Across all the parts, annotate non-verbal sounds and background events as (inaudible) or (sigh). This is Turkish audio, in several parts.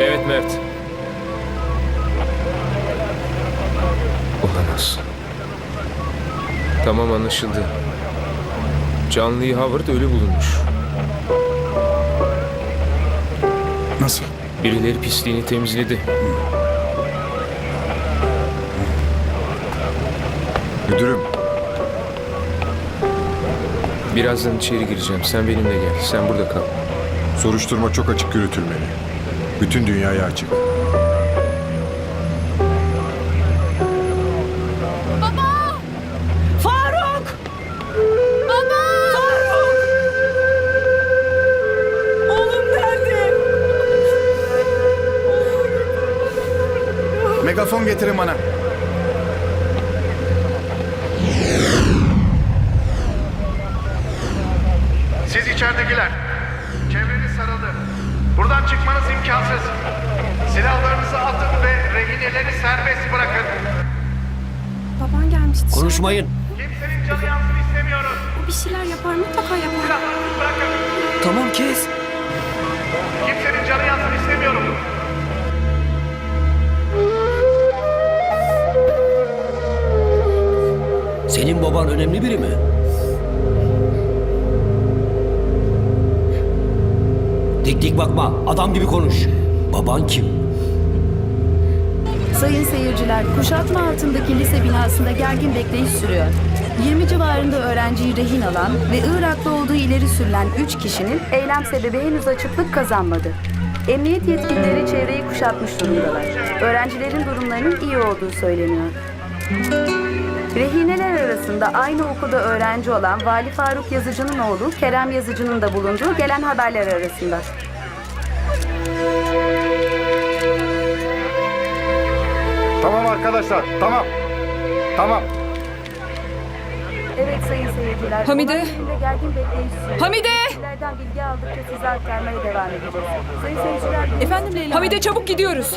Evet Mert. Olamaz. Tamam anlaşıldı. Canlı Howard ölü bulunmuş. Nasıl? Birileri pisliğini temizledi. Müdürüm, Birazdan içeri gireceğim. Sen benimle gel. Sen burada kal. soruşturma çok açık yürütülmeli. Bütün dünyaya açık. Faruk! Baba! Faruk! Oğlum nerede? Megafon getirin bana. Kimsenin canı yansın istemiyorum. Senin baban önemli biri mi? Dik dik bakma. Adam gibi konuş. Baban kim? Sayın seyirciler, kuşatma altındaki lise binasında gergin bekleyiş sürüyor. 20 civarında öğrenciyi rehin alan ve Iraklı olduğu ileri sürülen 3 kişinin eylem sebebi henüz açıklık kazanmadı. Emniyet yetkilileri çevreyi kuşatmış durumdalar. Öğrencilerin durumlarının iyi olduğu söyleniyor. Rehineler arasında aynı okulda öğrenci olan Vali Faruk Yazıcı'nın oğlu Kerem Yazıcı'nın da bulunduğu gelen haberler arasında. Tamam arkadaşlar, tamam. Tamam. Evet sayın seyirciler. Hamide. olay yerinde gergin bekleyiş sürüyor. Hamide! Bilgi aldıkça size aktarmaya devam edeceğiz. Sayın seyirciler... Efendim Leyla. Hamide çabuk gidiyoruz.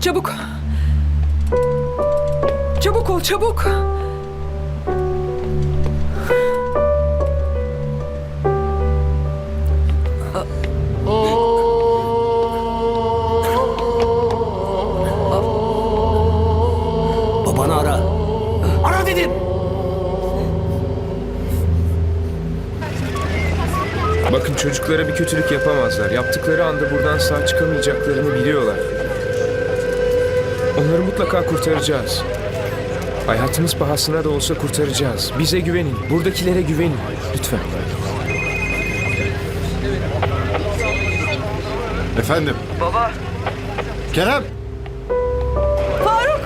Çabuk. Çabuk ol çabuk. Çocuklara bir kötülük yapamazlar. Yaptıkları anda buradan sağ çıkamayacaklarını biliyorlar. Onları mutlaka kurtaracağız. Hayatımız pahasına da olsa kurtaracağız. Bize güvenin. Buradakilere güvenin. Lütfen. Efendim? Baba. Kerem! Faruk!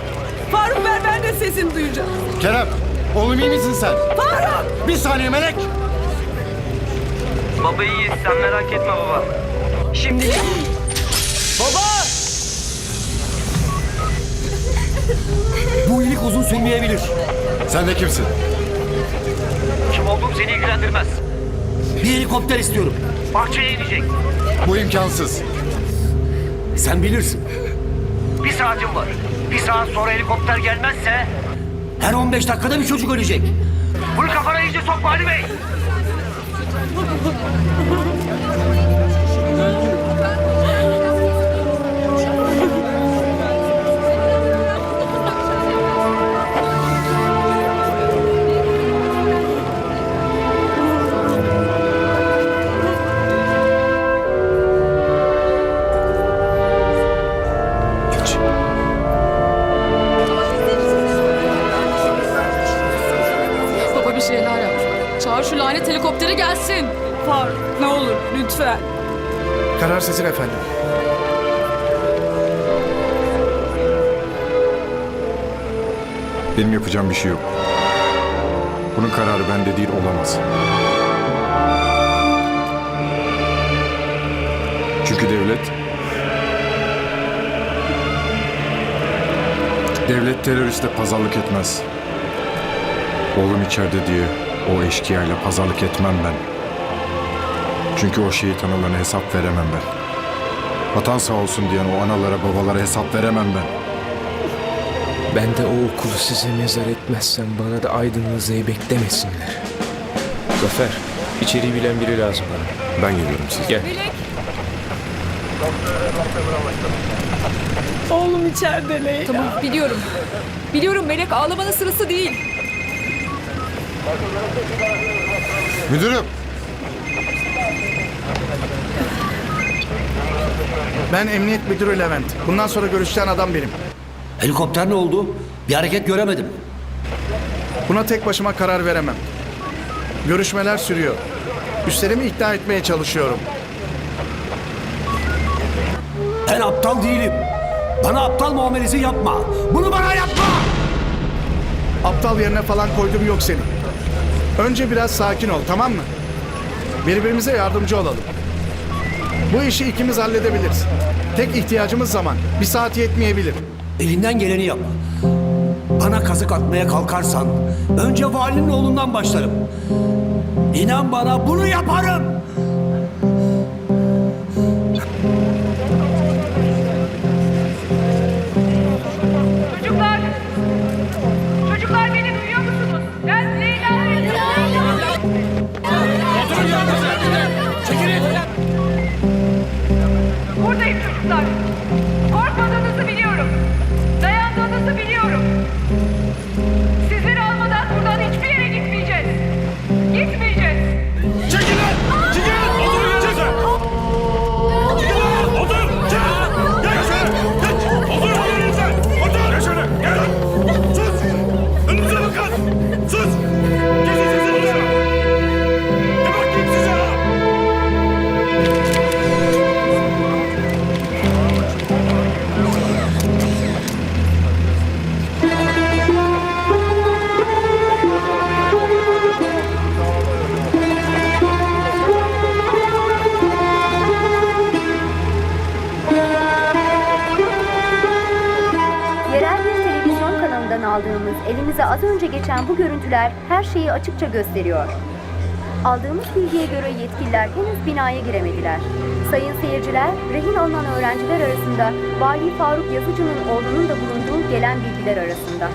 Faruk ver ben de sesini duyacağım. Kerem! Oğlum iyi misin sen? Faruk! Bir saniye Melek! Baba iyi sen merak etme baba. Şimdi Baba! Bu iyilik uzun sürmeyebilir. Sen de kimsin? kim olduğum seni ilgilendirmez. Bir helikopter istiyorum. Bahçeye inecek. Bu imkansız. Sen bilirsin. Bir saatim var. Bir saat sonra helikopter gelmezse Her 15 dakikada bir çocuk ölecek. bunu kafana iyice sokma Ali Bey. ハハハハ! Karar sizin efendim. Benim yapacağım bir şey yok. Bunun kararı bende değil olamaz. Çünkü devlet... Devlet teröriste pazarlık etmez. Oğlum içeride diye o eşkıyayla pazarlık etmem ben. Çünkü o şehit analarına hesap veremem ben. Vatan sağ olsun diyen o analara babalara hesap veremem ben. Ben de o okulu size mezar etmezsem bana da aydınlığı zeybek demesinler. Zafer, içeriği bilen biri lazım bana. Ben geliyorum siz. Gel. Oğlum içeride Leyla. Tamam biliyorum. Biliyorum Melek ağlamanın sırası değil. Müdürüm. Ben Emniyet Müdürü Levent. Bundan sonra görüşeceğin adam benim. Helikopter ne oldu? Bir hareket göremedim. Buna tek başıma karar veremem. Görüşmeler sürüyor. Üstlerimi ikna etmeye çalışıyorum. Ben aptal değilim. Bana aptal muamelesi yapma. Bunu bana yapma. Aptal yerine falan koydum yok senin. Önce biraz sakin ol tamam mı? Birbirimize yardımcı olalım. Bu işi ikimiz halledebiliriz. Tek ihtiyacımız zaman. Bir saat yetmeyebilir. Elinden geleni yap. Bana kazık atmaya kalkarsan önce valinin oğlundan başlarım. İnan bana bunu yaparım. Görüntüler her şeyi açıkça gösteriyor. Aldığımız bilgiye göre yetkililer henüz binaya giremediler. Sayın seyirciler, rehin alınan öğrenciler arasında Vali Faruk Yazıcı'nın oğlunun da bulunduğu gelen bilgiler arasında.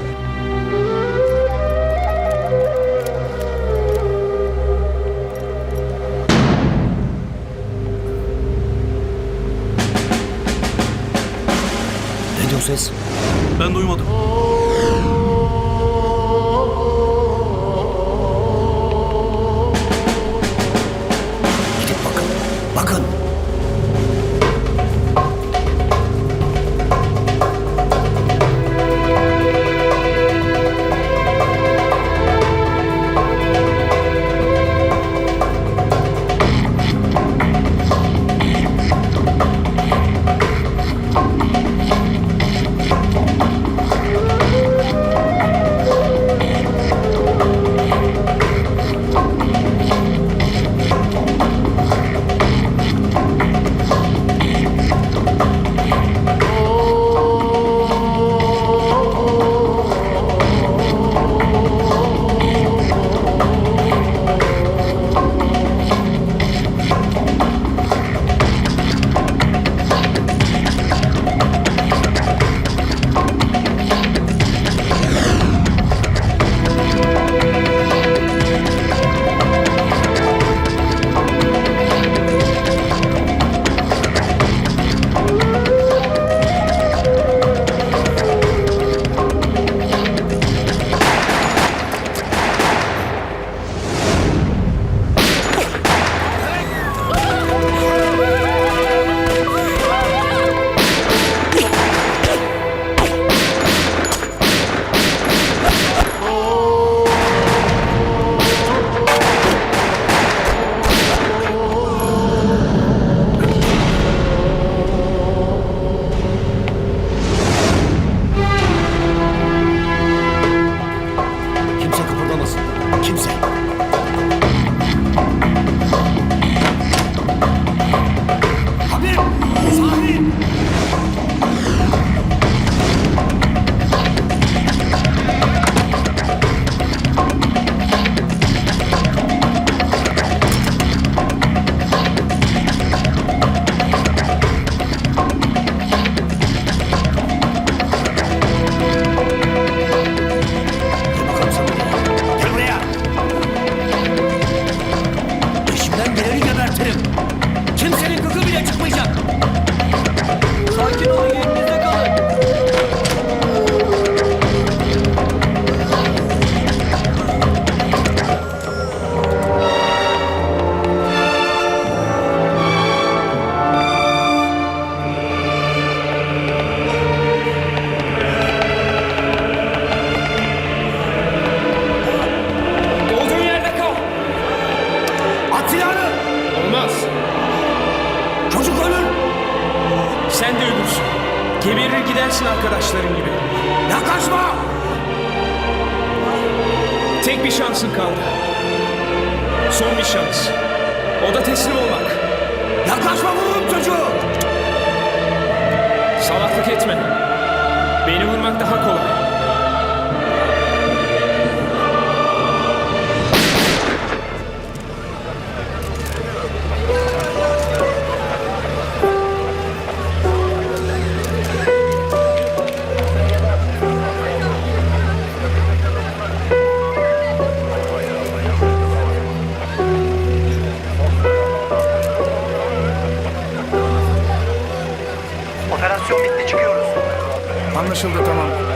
Ne diyor ses? Ben duymadım. Sen de ölürsün. Geberir gidersin arkadaşların gibi. Yaklaşma! Tek bir şansın kaldı. Son bir şans. O da teslim olmak. Yaklaşma vururum çocuğu! Salaklık etme. Beni vurmak daha kolay. Anlaşıldı tamam.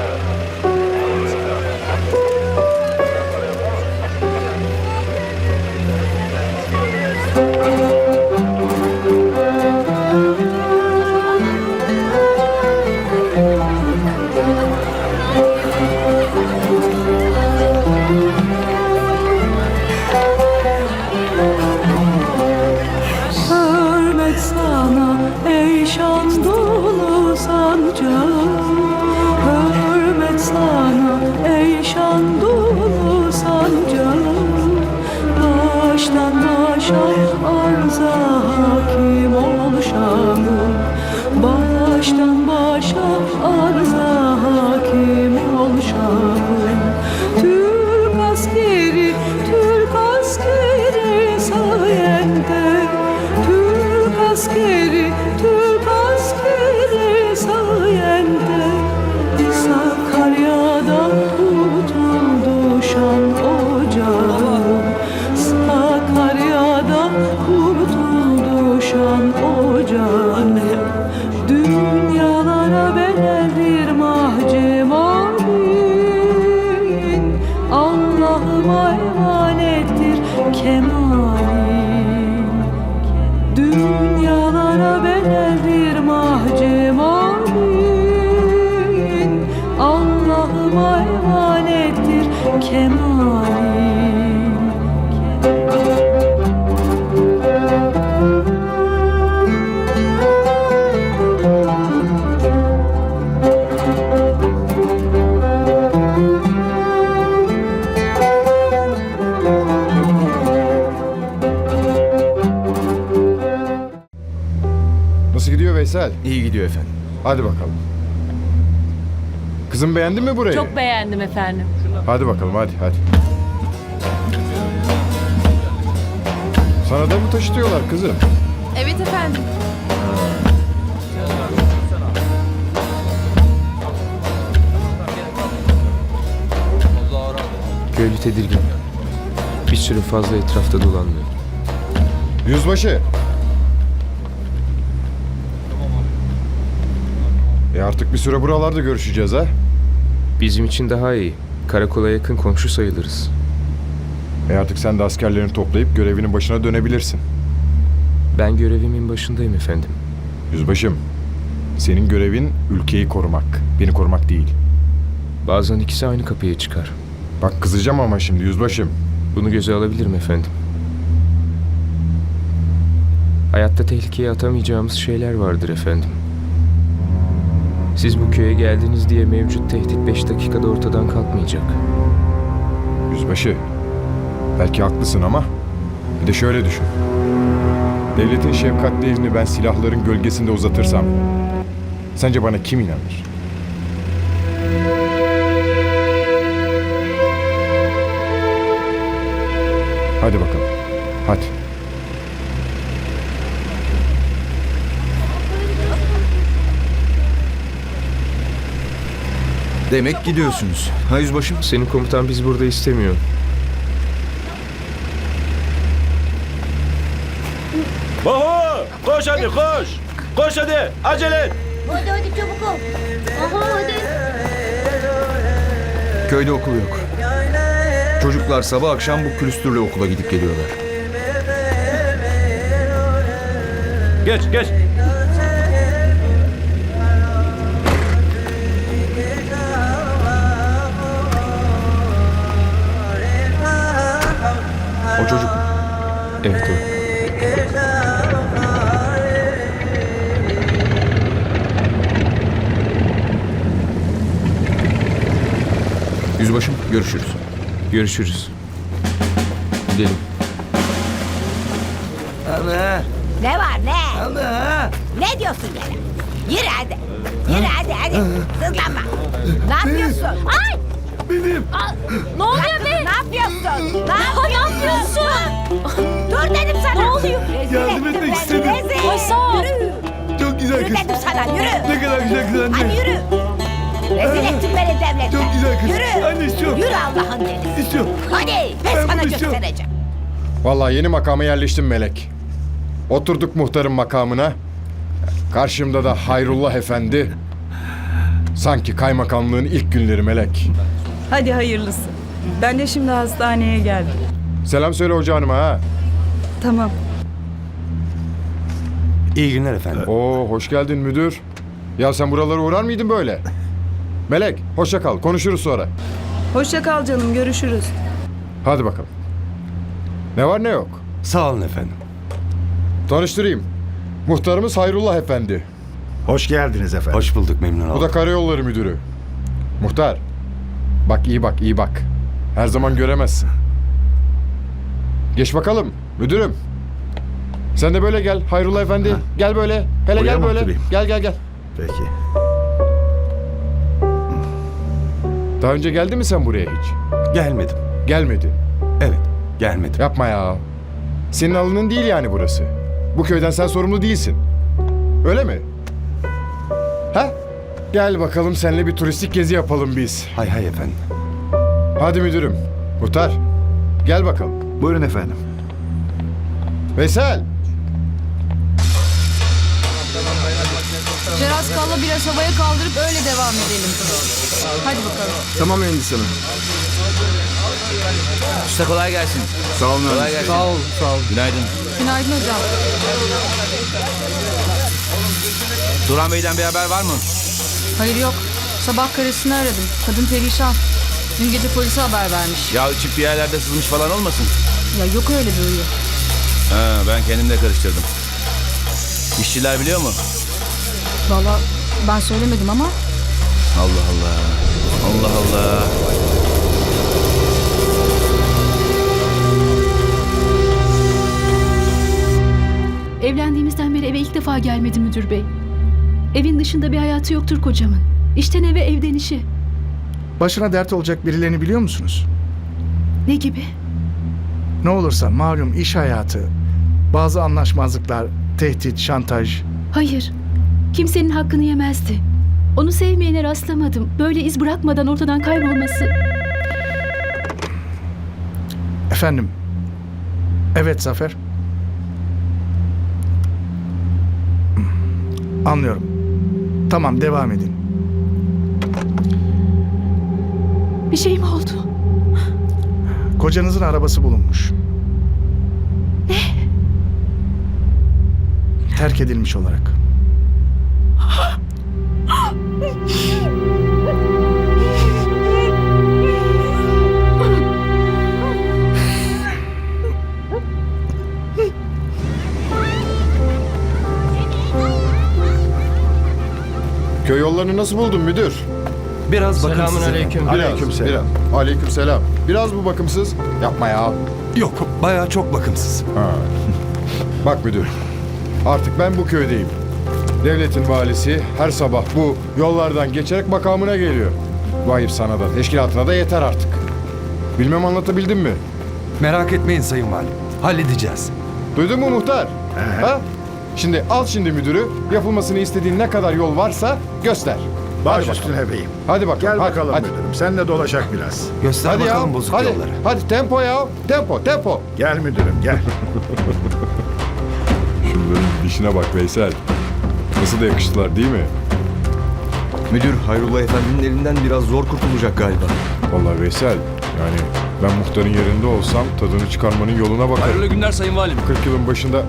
Veysel? İyi gidiyor efendim. Hadi bakalım. Kızım beğendin mi burayı? Çok beğendim efendim. Hadi bakalım hadi hadi. Sana da mı taşıtıyorlar kızım? Evet efendim. Köylü tedirgin. Bir süre fazla etrafta dolanmıyor. Yüzbaşı. E artık bir süre buralarda görüşeceğiz ha. Bizim için daha iyi. Karakola yakın komşu sayılırız. E artık sen de askerlerini toplayıp görevinin başına dönebilirsin. Ben görevimin başındayım efendim. Yüzbaşım, senin görevin ülkeyi korumak, beni korumak değil. Bazen ikisi aynı kapıya çıkar. Bak kızacağım ama şimdi yüzbaşım. Bunu göze alabilirim efendim. Hayatta tehlikeye atamayacağımız şeyler vardır efendim. Siz bu köye geldiniz diye mevcut tehdit beş dakikada ortadan kalkmayacak. Yüzbaşı, belki haklısın ama bir de şöyle düşün. Devletin şefkatli elini ben silahların gölgesinde uzatırsam sence bana kim inanır? Hadi bakalım. Hadi. Demek gidiyorsunuz. Ha yüzbaşım? Senin komutan biz burada istemiyor. Oho! Koş hadi koş! Koş hadi! Acele et! Hadi hadi çabuk ol. Aha hadi. Köyde okul yok. Çocuklar sabah akşam bu külüstürle okula gidip geliyorlar. Geç geç! O çocuk? Evet o. Yüzbaşım görüşürüz. Görüşürüz. Gidelim. Ana. Ne var ne? Ana. Ne diyorsun gene? Yürü hadi. Yürü hadi hadi. Sızlanma. Ne yapıyorsun? Ee, Ay! Benim. ne oluyor be? Ne yapıyorsun? Ne yapıyorsun? Dur dedim sana. Ne oluyor? Yardım etmek istedim. Sağ ol. Yürü. Çok güzel Yürü dedim sana yürü. Ne kadar güzel kız Hadi yürü. Rezil ettin beni devlete. Çok güzel kız. Yürü. Anne istiyorum. Yürü Allah'ın delisi. İstiyorum. Hadi ben, Ben sana göstereceğim. Vallahi yeni makama yerleştim Melek. Oturduk muhtarın makamına. Karşımda da Hayrullah Efendi. Sanki kaymakamlığın ilk günleri Melek. Hadi hayırlısı. Ben de şimdi hastaneye geldim. Selam söyle hoca hanıma ha. Tamam. İyi günler efendim. Oo hoş geldin müdür. Ya sen buralara uğrar mıydın böyle? Melek hoşça kal konuşuruz sonra. Hoşça kal canım görüşürüz. Hadi bakalım. Ne var ne yok. Sağ olun efendim. Tanıştırayım. Muhtarımız Hayrullah Efendi. Hoş geldiniz efendim. Hoş bulduk memnun Bu oldum. da karayolları müdürü. Muhtar. Bak iyi bak iyi bak. Her zaman göremezsin. Geç bakalım müdürüm. Sen de böyle gel Hayrullah Efendi. Gel böyle. Hele Buraya gel böyle. oturayım? Gel gel gel. Peki. Daha önce geldi mi sen buraya hiç? Gelmedim. Gelmedi. Evet, gelmedim. Yapma ya. Senin alının değil yani burası. Bu köyden sen sorumlu değilsin. Öyle mi? Gel bakalım seninle bir turistik gezi yapalım biz. Hay hay efendim. Hadi müdürüm. Muhtar. Gel bakalım. Buyurun efendim. Veysel. Ceraskalla biraz havaya kaldırıp öyle devam edelim. Hadi bakalım. Tamam mühendis hanım. Usta kolay gelsin. Sağ olun Kolay gelsin. Sağ ol, sağ ol. Günaydın. Günaydın hocam. Turan Bey'den bir haber var mı? Hayır yok. Sabah karısını aradım. Kadın perişan. Dün gece polise haber vermiş. Ya içip bir yerlerde sızmış falan olmasın? Ya yok öyle bir huyu. Ha, ben kendim de karıştırdım. İşçiler biliyor mu? Valla ben söylemedim ama Allah Allah. Allah Allah. Evlendiğimizden beri eve ilk defa gelmedi müdür bey. Evin dışında bir hayatı yoktur kocamın. İşten eve evden işe. Başına dert olacak birilerini biliyor musunuz? Ne gibi? Ne olursa malum iş hayatı, bazı anlaşmazlıklar, tehdit, şantaj. Hayır. Kimsenin hakkını yemezdi. Onu sevmeyene rastlamadım. Böyle iz bırakmadan ortadan kaybolması. Efendim. Evet Zafer. Anlıyorum. Tamam devam edin. Bir şey mi oldu? Kocanızın arabası bulunmuş. Ne? Terk edilmiş olarak. Yollarını nasıl buldun müdür? Biraz bakımsız. Biraz, Aleykümselam. Biraz. Aleyküm selam. Biraz bu bakımsız. Yapma ya. Yok, bayağı çok bakımsız. Bak müdür. Artık ben bu köydeyim. Devletin valisi her sabah bu yollardan geçerek makamına geliyor. Bu ayıp sana da, teşkilatına da yeter artık. Bilmem anlatabildim mi? Merak etmeyin Sayın Valim. Halledeceğiz. Duydun mu muhtar? Ha? Şimdi al şimdi müdürü. Yapılmasını istediğin ne kadar yol varsa göster. Baş Hadi üstüne beyim. Hadi bakalım. Gel hadi, bakalım hadi. müdürüm. Sen de dolaşak biraz. Göster Hadi bakalım ya. bozuk hadi. yolları. Hadi tempo ya. Tempo, tempo. Gel müdürüm gel. (laughs) Şunların dişine bak Veysel. Nasıl da yakıştılar değil mi? Müdür Hayrullah Efendi'nin elinden biraz zor kurtulacak galiba. Vallahi Veysel yani ben muhtarın yerinde olsam tadını çıkarmanın yoluna bakarım. günler Sayın Valim. 40 yılın başında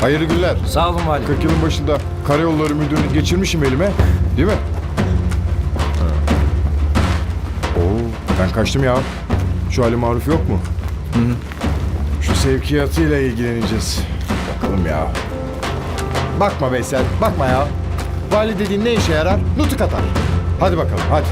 hayırlı günler. Sağ olun Valim. 40 yılın başında karayolları müdürünü geçirmişim elime. Değil mi? Ha. Oo, ben kaçtım ya. Şu Ali Maruf yok mu? Şu sevkiyatıyla ilgileneceğiz. Bakalım ya. Bakma Veysel, bakma ya. Vali dediğin ne işe yarar? Nutuk atar. Hadi bakalım, hadi.